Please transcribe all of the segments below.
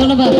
ধন্যবাদ।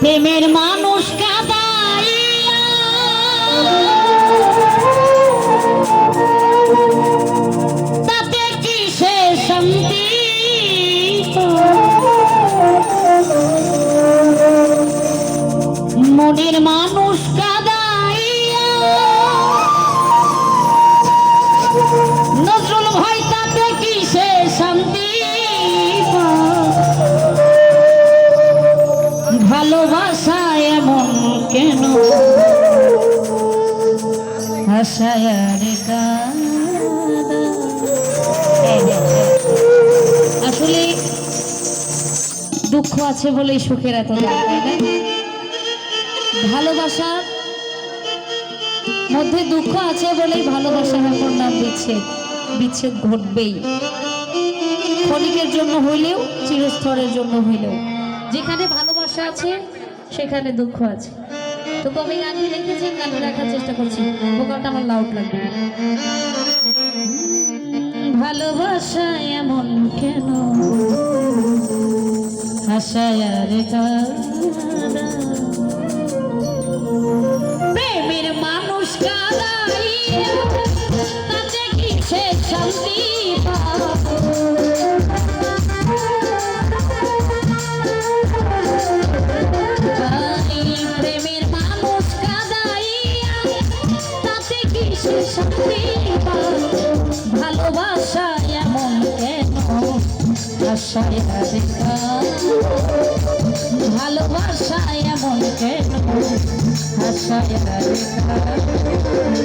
প্রেমের মানুষ মনের মানুষ কাদাইয়া। নজরুল ভাই তাতে কি সে শান্তি ভালোবাসা এমন কেন? হাসায় আসলে দুঃখ আছে বলেই সুখের এত তাই ভালোবাসার মধ্যে দুঃখ আছে বলেই ভালোবাসার এখন নাম বিচ্ছেদ বিচ্ছেদ ঘটবেই। ক্ষণিকের জন্য হইলেও, চিরস্তরের জন্য হইলেও। যেখানে ভালোবাসা আছে, সেখানে দুঃখ আছে। তো কবি গানটি লিখেছেন? গানটি রাখার চেষ্টা করছি। ভোকালটা আমার লাউড লাগবে। ভালোবাসা এমন কেন? আশায় আর মানুষ কাদাইয়া তাতে কি সে শান্তি প্রেমের মানুষ কাদাইয়া তাতে কি শান্তি ভালোবাসা এমন কেন? ভালোবাসা এমন কেন? আশায় হারে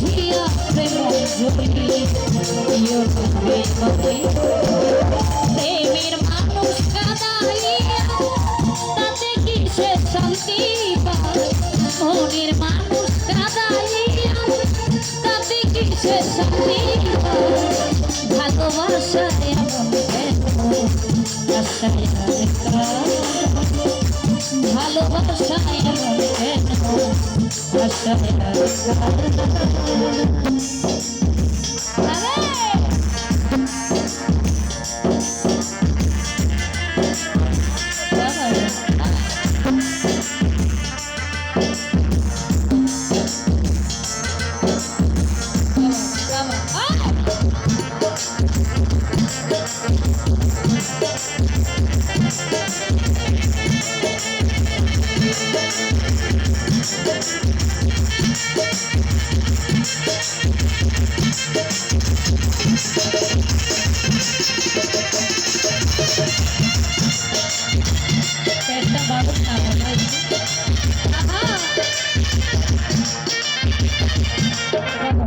দিও না প্রেমনের প্রেমের মানুষ কাদাইয়া তাতে কি সে শান্তি মনের মানুষ কাদাইয়া তাতে কি শান্তি পায় ভালোবাসা এমন কেন বাবুর না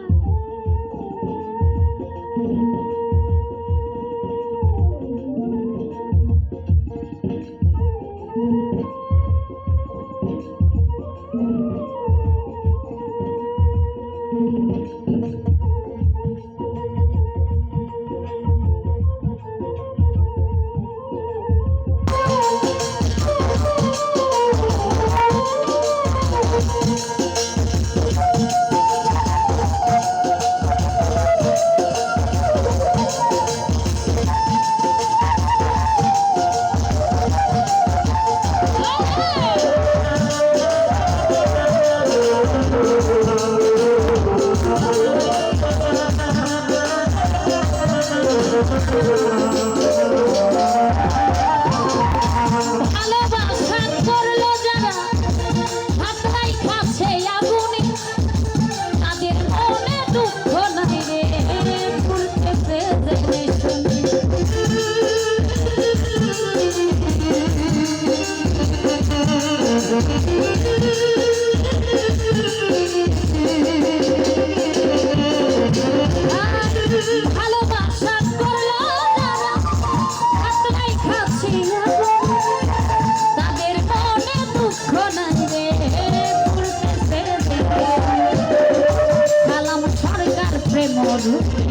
প্রেম রূপে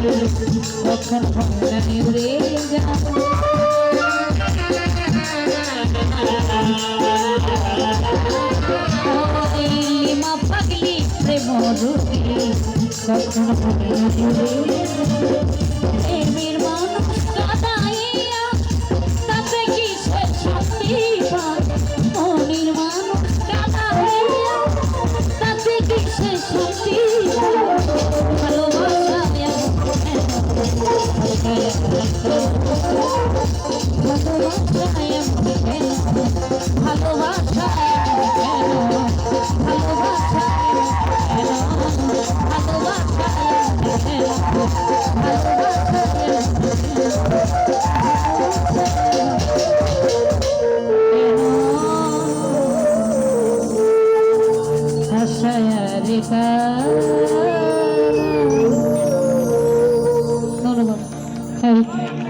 কখন ভঙ্গানি উড়ে যাবে রূপে কখন